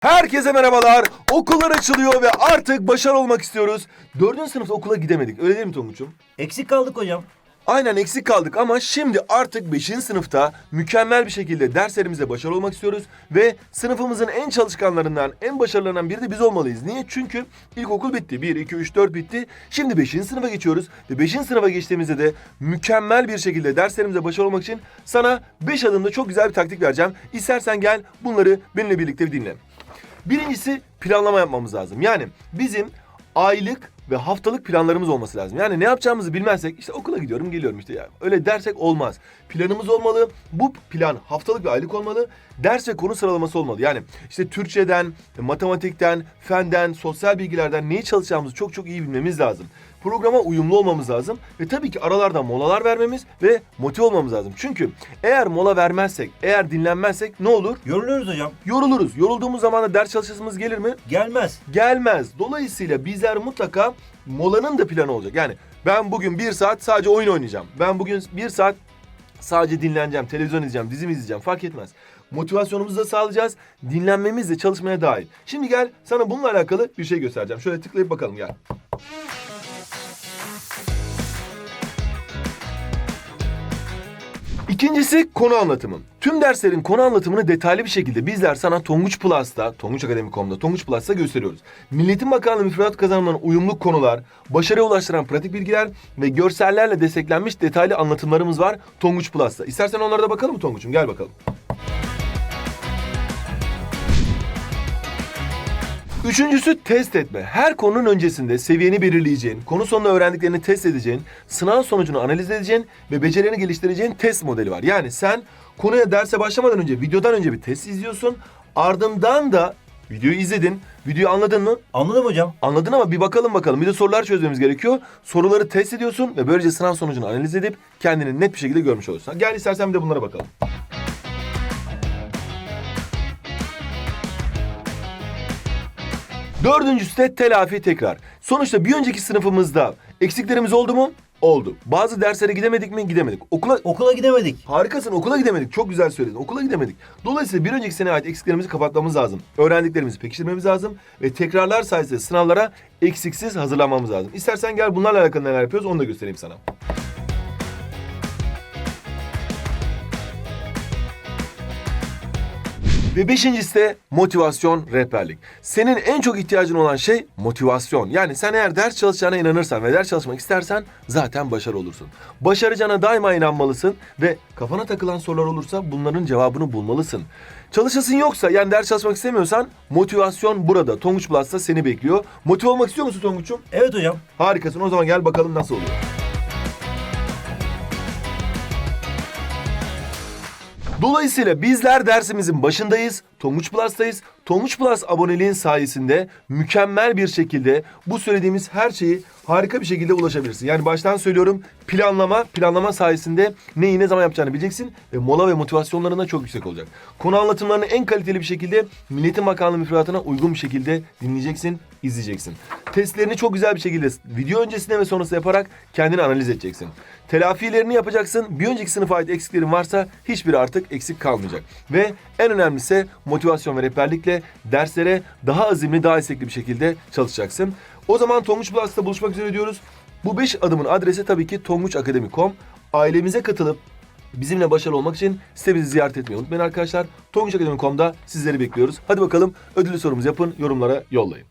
Herkese merhabalar. Okullar açılıyor ve artık başarılı olmak istiyoruz. Dördüncü sınıfta okula gidemedik. Öyle değil mi Tonguç'um? Eksik kaldık hocam. Aynen eksik kaldık ama şimdi artık 5. sınıfta mükemmel bir şekilde derslerimizde başarılı olmak istiyoruz. Ve sınıfımızın en çalışkanlarından, en başarılarından biri de biz olmalıyız. Niye? Çünkü ilkokul bitti. 1, 2, 3, 4 bitti. Şimdi 5. sınıfa geçiyoruz. Ve 5. sınıfa geçtiğimizde de mükemmel bir şekilde derslerimize başarılı olmak için sana 5 adımda çok güzel bir taktik vereceğim. İstersen gel bunları benimle birlikte bir dinle. Birincisi planlama yapmamız lazım. Yani bizim aylık ve haftalık planlarımız olması lazım. Yani ne yapacağımızı bilmezsek işte okula gidiyorum geliyorum işte ya. Öyle dersek olmaz. Planımız olmalı. Bu plan haftalık ve aylık olmalı. Ders ve konu sıralaması olmalı. Yani işte Türkçeden, matematikten, fenden, sosyal bilgilerden neyi çalışacağımızı çok çok iyi bilmemiz lazım. Programa uyumlu olmamız lazım ve tabii ki aralarda molalar vermemiz ve motive olmamız lazım. Çünkü eğer mola vermezsek, eğer dinlenmezsek ne olur? Yoruluyoruz hocam. Yoruluruz. Yorulduğumuz zaman da ders çalışasımız gelir mi? Gelmez. Gelmez. Dolayısıyla bizler mutlaka molanın da planı olacak. Yani ben bugün bir saat sadece oyun oynayacağım. Ben bugün bir saat sadece dinleneceğim, televizyon izleyeceğim, dizimi izleyeceğim fark etmez. Motivasyonumuzu da sağlayacağız. Dinlenmemiz de çalışmaya dahil. Şimdi gel sana bununla alakalı bir şey göstereceğim. Şöyle tıklayıp bakalım gel. İkincisi konu anlatımı. Tüm derslerin konu anlatımını detaylı bir şekilde bizler sana Tonguç Plus'ta, Tonguç Akademi.com'da, Tonguç Plus'ta gösteriyoruz. Milletin Bakanlığı müfredat kazanımlarına uyumlu konular, başarıya ulaştıran pratik bilgiler ve görsellerle desteklenmiş detaylı anlatımlarımız var Tonguç Plus'ta. İstersen onlara da bakalım mı Tonguç'um? Gel bakalım. Üçüncüsü test etme. Her konunun öncesinde seviyeni belirleyeceğin, konu sonunda öğrendiklerini test edeceğin, sınav sonucunu analiz edeceğin ve becerilerini geliştireceğin test modeli var. Yani sen konuya derse başlamadan önce, videodan önce bir test izliyorsun. Ardından da videoyu izledin, videoyu anladın mı? Anladım hocam. Anladın ama bir bakalım bakalım. Bir de sorular çözmemiz gerekiyor. Soruları test ediyorsun ve böylece sınav sonucunu analiz edip kendini net bir şekilde görmüş oluyorsun. Gel istersen bir de bunlara bakalım. Dördüncüsü de telafi tekrar. Sonuçta bir önceki sınıfımızda eksiklerimiz oldu mu? Oldu. Bazı derslere gidemedik mi? Gidemedik. Okula Okula gidemedik. Harikasın okula gidemedik. Çok güzel söyledin. Okula gidemedik. Dolayısıyla bir önceki seneye ait eksiklerimizi kapatmamız lazım. Öğrendiklerimizi pekiştirmemiz lazım. Ve tekrarlar sayesinde sınavlara eksiksiz hazırlanmamız lazım. İstersen gel bunlarla alakalı neler yapıyoruz onu da göstereyim sana. Ve beşincisi de motivasyon, rehberlik. Senin en çok ihtiyacın olan şey motivasyon. Yani sen eğer ders çalışacağına inanırsan ve ders çalışmak istersen zaten başarı olursun. Başaracağına daima inanmalısın ve kafana takılan sorular olursa bunların cevabını bulmalısın. Çalışasın yoksa yani ders çalışmak istemiyorsan motivasyon burada. Tonguç Plus'ta seni bekliyor. Motive olmak istiyor musun Tonguç'um? Evet hocam. Harikasın. O zaman gel bakalım nasıl oluyor. Dolayısıyla bizler dersimizin başındayız. Tonguç Plus'tayız. Tonguç Plus aboneliğin sayesinde mükemmel bir şekilde bu söylediğimiz her şeyi harika bir şekilde ulaşabilirsin. Yani baştan söylüyorum planlama, planlama sayesinde neyi ne zaman yapacağını bileceksin ve mola ve motivasyonların da çok yüksek olacak. Konu anlatımlarını en kaliteli bir şekilde Milletin Bakanlığı müfredatına uygun bir şekilde dinleyeceksin, izleyeceksin. Testlerini çok güzel bir şekilde video öncesinde ve sonrasında yaparak kendini analiz edeceksin. Telafilerini yapacaksın. Bir önceki sınıfa ait eksiklerin varsa hiçbiri artık eksik kalmayacak. Ve en önemlisi motivasyon ve rehberlikle derslere daha azimli, daha istekli bir şekilde çalışacaksın. O zaman Tonguç Plus'ta buluşmak üzere diyoruz. Bu 5 adımın adresi tabii ki tonguçakademi.com. Ailemize katılıp bizimle başarılı olmak için sitemizi ziyaret etmeyi unutmayın arkadaşlar. Tonguçakademi.com'da sizleri bekliyoruz. Hadi bakalım ödüllü sorumuzu yapın, yorumlara yollayın.